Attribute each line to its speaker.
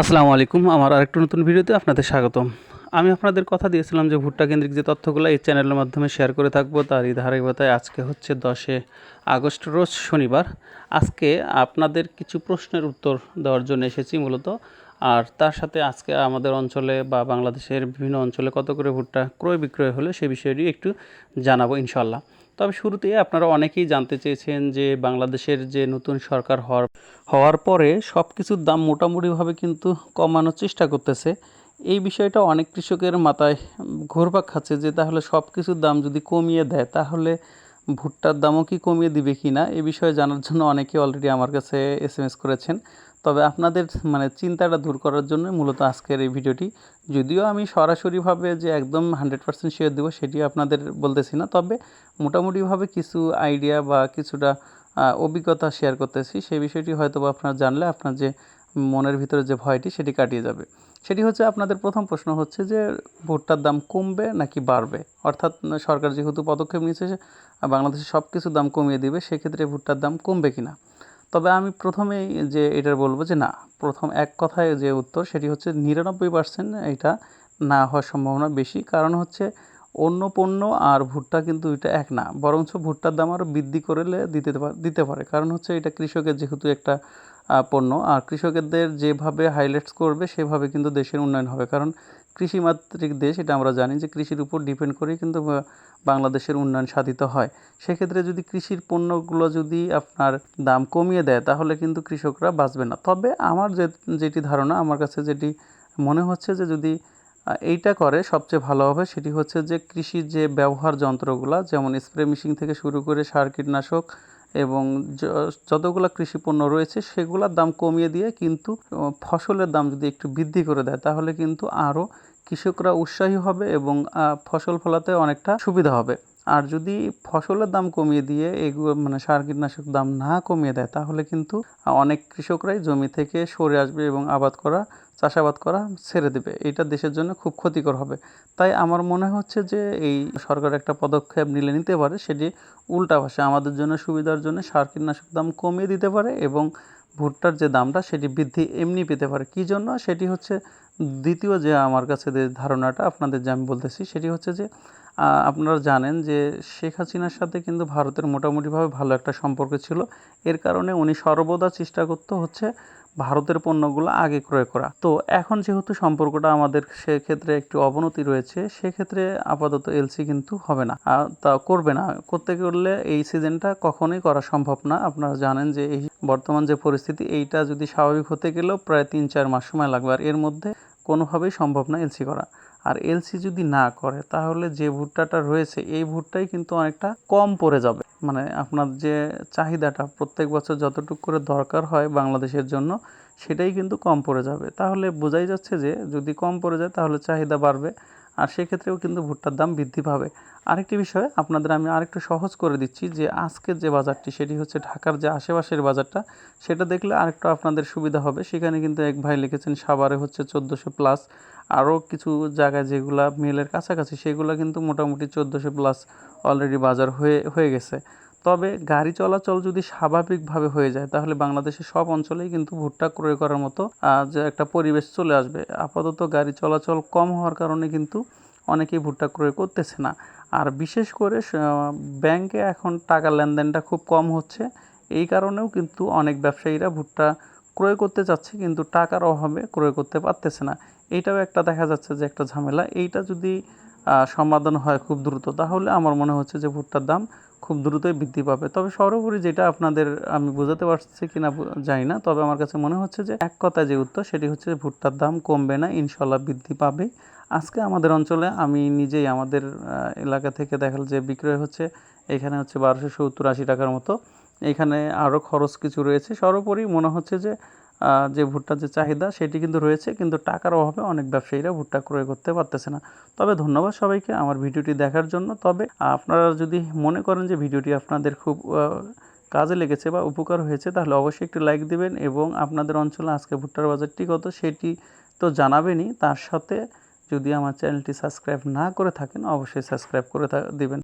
Speaker 1: আসসালামু আলাইকুম, আমার আরেকটু নতুন ভিডিওতে আপনাদের স্বাগতম। আমি আপনাদের কথা দিয়েছিলাম যে ভুট্টা কেন্দ্রিক যে তথ্যগুলো এই চ্যানেলের মাধ্যমে শেয়ার করে থাকব, তারই ধারাবাহিকতায় আজকে হচ্ছে দশে আগস্ট, রোজ শনিবার। আজকে আপনাদের কিছু প্রশ্নের উত্তর দেওয়ার জন্য এসেছি মূলত। আর তার সাথে আজকে আমাদের অঞ্চলে বা বাংলাদেশের বিভিন্ন অঞ্চলে কত করে ভুট্টা ক্রয় বিক্রয় হলো সে বিষয়টি একটু জানাব ইনশাল্লাহ তবে শুরুতেই আপনারা অনেকেই জানতে চেয়েছেন যে বাংলাদেশের যে নতুন সরকার হওয়ার হওয়ার পরে সব কিছুর দাম মোটামুটিভাবে কিন্তু কমানোর চেষ্টা করতেছে। এই বিষয়টা অনেক কৃষকের মাথায় ঘুরপাক খাচ্ছে যে তাহলে সব কিছুর দাম যদি কমিয়ে দেয়, তাহলে ভুট্টার দামও কি কমিয়ে দিবে কি না এ বিষয়ে জানার জন্য অনেকে অলরেডি আমার কাছে এস এম এস করেছেন। তবে আপনাদের মানে চিন্তাটা দূর করার জন্য মূলত আজকের এই ভিডিওটি। যদিও আমি সরাসরিভাবে যে একদম হান্ড্রেড পার্সেন্ট শেয়ার দেবো সেটি আপনাদের বলতেছি না, তবে মোটামুটিভাবে কিছু আইডিয়া বা কিছুটা অভিজ্ঞতা শেয়ার করতেছি। সেই বিষয়টি হয়তো বা আপনারা জানলে আপনার যে মনের ভিতরে যে ভয়টি সেটি কাটিয়ে যাবে। সেটি হচ্ছে আপনাদের প্রথম প্রশ্ন হচ্ছে যে, ভুট্টার দাম কমবে নাকি বাড়বে? অর্থাৎ সরকার যেহেতু পদক্ষেপ নিয়েছে বাংলাদেশে সব কিছু দাম কমিয়ে দিবে, সেক্ষেত্রে ভুট্টার দাম কমবে কিনা? তবে আমি প্রথমেই যে এটা বলব যে না, প্রথম এক কথায় যে উত্তর সেটি হচ্ছে নিরানব্বই পার্সেন্ট এটা না হওয়ার সম্ভাবনা বেশি। কারণ হচ্ছে অন্য পণ্য আর ভুট্টা কিন্তু এটা এক না, বরঞ্চ ভুট্টার দাম আরও বৃদ্ধি করলে দিতে দিতে পারে। কারণ হচ্ছে এটা কৃষকের যেহেতু একটা পণ্য। আর কৃষকদের যেভাবে হাইলাইটস করবে, সেভাবে কিন্তু দেশের উন্নয়ন হবে। কারণ কৃষিমাত্রিক দেশ, এটা আমরা জানি যে কৃষির উপর ডিপেন্ড করেই কিন্তু বাংলাদেশের উন্নয়ন সাধিত হয়। সেক্ষেত্রে যদি কৃষির পণ্যগুলো যদি আপনার দাম কমিয়ে দেয়, তাহলে কিন্তু কৃষকরা বাঁচবে না। তবে আমার যে, যেটি ধারণা, আমার কাছে যেটি মনে হচ্ছে যে যদি এইটা করে, সবচেয়ে ভালো হবে সেটি হচ্ছে যে কৃষির যে ব্যবহার যন্ত্রগুলা, যেমন স্প্রে মেশিন থেকে শুরু করে সার কীটনাশক এবং যতগুলো কৃষি পণ্য রয়েছে সেগুলোর দাম কমিয়ে দিয়ে কিন্তু ফসলের দাম যদি একটু বৃদ্ধি করে দেয়, তাহলে কিন্তু আরও কৃষকরা উৎসাহী হবে এবং ফসল ফলাতে অনেকটা সুবিধা হবে। আর যদি ফসলের দাম কমিয়ে দিয়ে এগুলো মানে সার কীটনাশক দাম না কমিয়ে দেয়, তাহলে কিন্তু অনেক কৃষকরাই জমি থেকে সরে আসবে এবং আবাদ করা চাষাবাদ করা ছেড়ে দেবে। এটা দেশের জন্য খুব ক্ষতিকর হবে। তাই আমার মনে হচ্ছে যে এই সরকার একটা পদক্ষেপ নিলে নিতে পারে, সেটি উল্টা ভাষা আমাদের জন্য সুবিধার জন্য সার কীটনাশক দাম কমিয়ে দিতে পারে এবং ভুট্টার যে দামটা সেটি বৃদ্ধি এমনি পেতে পারে। কী জন্য? সেটি হচ্ছে দ্বিতীয় যে আমার কাছে যে ধারণাটা, আপনাদের যে আমি বলতেছি, সেটি হচ্ছে যে আপনারা জানেন যে শেখ হাসিনার সাথে কিন্তু ভারতের মোটামুটিভাবে ভালো একটা সম্পর্ক ছিল। এর কারণে উনি সর্বদা চেষ্টা করতে হচ্ছে ভারতের পণ্যগুলো আগে ক্রয় করা। তো এখন যেহেতু সম্পর্কটা আমাদের সেক্ষেত্রে একটু অবনতি রয়েছে, সেক্ষেত্রে আপাতত এলসি কিন্তু হবে না। তা করবে না। করতে করলে এই সিজনটা কখনোই করা সম্ভব না। আপনারা জানেন যে এই বর্তমান যে পরিস্থিতি, এইটা যদি স্বাভাবিক হতে গেলেও প্রায় তিন চার মাস সময় লাগবে। আর এর মধ্যে কোনোভাবেই সম্ভব না এলসি করা। আর এলসি যদি না করে, তাহলে যে ভুট্টাটা রয়েছে, এই ভুট্টাই কিন্তু অনেকটা কম পড়ে যাবে। মানে আপনার যে চাহিদাটা প্রত্যেক বছর যতটুকু করে দরকার হয় বাংলাদেশের জন্য, সেটাই কিন্তু কম পড়ে যাবে। তাহলে বোঝাই যাচ্ছে যে যদি কম পড়ে যায়, তাহলে চাহিদা বাড়বে। আর সেক্ষেত্রেও কিন্তু ভুট্টার দাম বৃদ্ধি পাবে। আরেকটি বিষয় আপনাদের আমি আরেকটু সহজ করে দিচ্ছি যে আজকের যে বাজারটি, সেটি হচ্ছে ঢাকার যে আশেপাশের বাজারটা, সেটা দেখলে আরেকটু আপনাদের সুবিধা হবে। সেখানে কিন্তু এক ভাই লিখেছেন সাভারে হচ্ছে চোদ্দোশো প্লাস। আরও কিছু জায়গায় যেগুলা মিলের কাছাকাছি, সেগুলো কিন্তু মোটামুটি চোদ্দোশো প্লাস অলরেডি বাজার হয়ে হয়ে গেছে। তবে গাড়ি চলাচল যদি স্বাভাবিকভাবে হয়ে যায়, তাহলে বাংলাদেশের সব অঞ্চলেই কিন্তু ভুট্টা ক্রয় করার মতো যে একটা পরিবেশ চলে আসবে। আপাতত গাড়ি চলাচল কম হওয়ার কারণে কিন্তু অনেকেই ভুট্টা ক্রয় করতেছে না। আর বিশেষ করে ব্যাংকে এখন টাকা লেনদেনটা খুব কম হচ্ছে। এই কারণেও কিন্তু অনেক ব্যবসায়ীরা ভুট্টা ক্রয় করতে চাচ্ছে, কিন্তু টাকার অভাবে ক্রয় করতে পারতেছে না। এইটাও একটা দেখা যাচ্ছে যে একটা ঝামেলা। এইটা যদি সমাধান হয় খুব দ্রুত, তাহলে আমার মনে হচ্ছে যে ভুট্টার দাম খুব দ্রুতই বৃদ্ধি পাবে। তবে সর্বোপরি যেটা আপনাদের আমি বোঝাতে পারছি কিনা জানি না, তবে আমার কাছে মনে হচ্ছে যে এক কথায় যে উত্তর সেটি হচ্ছে ভুট্টার দাম কমবে না ইনশাল্লাহ বৃদ্ধি পাবে। আজকে আমাদের অঞ্চলে আমি নিজেই আমাদের এলাকা থেকে দেখাল যে বিক্রয় হচ্ছে, এখানে হচ্ছে বারোশো সত্তর আশি টাকার মতো। এখানে আরও খরচ কিছু রয়েছে। সর্বোপরি মনে হচ্ছে যে যে ভুট্টার যে চাহিদা সেটি কিন্তু রয়েছে, কিন্তু টাকার অভাবে অনেক ব্যবসায়ীরা ভুট্টা ক্রয় করতে পারতেছে না। তবে ধন্যবাদ সবাইকে আমার ভিডিওটি দেখার জন্য। তবে আপনারা যদি মনে করেন যে ভিডিওটি আপনাদের খুব কাজে লেগেছে বা উপকার হয়েছে, তাহলে অবশ্যই একটি লাইক দিবেন এবং আপনাদের অঞ্চলে আজকে ভুট্টার বাজারটি কত সেটি তো জানাবেনই। তার সাথে যদি আমার চ্যানেলটি সাবস্ক্রাইব না করে থাকেন, অবশ্যই সাবস্ক্রাইব করে দিবেন।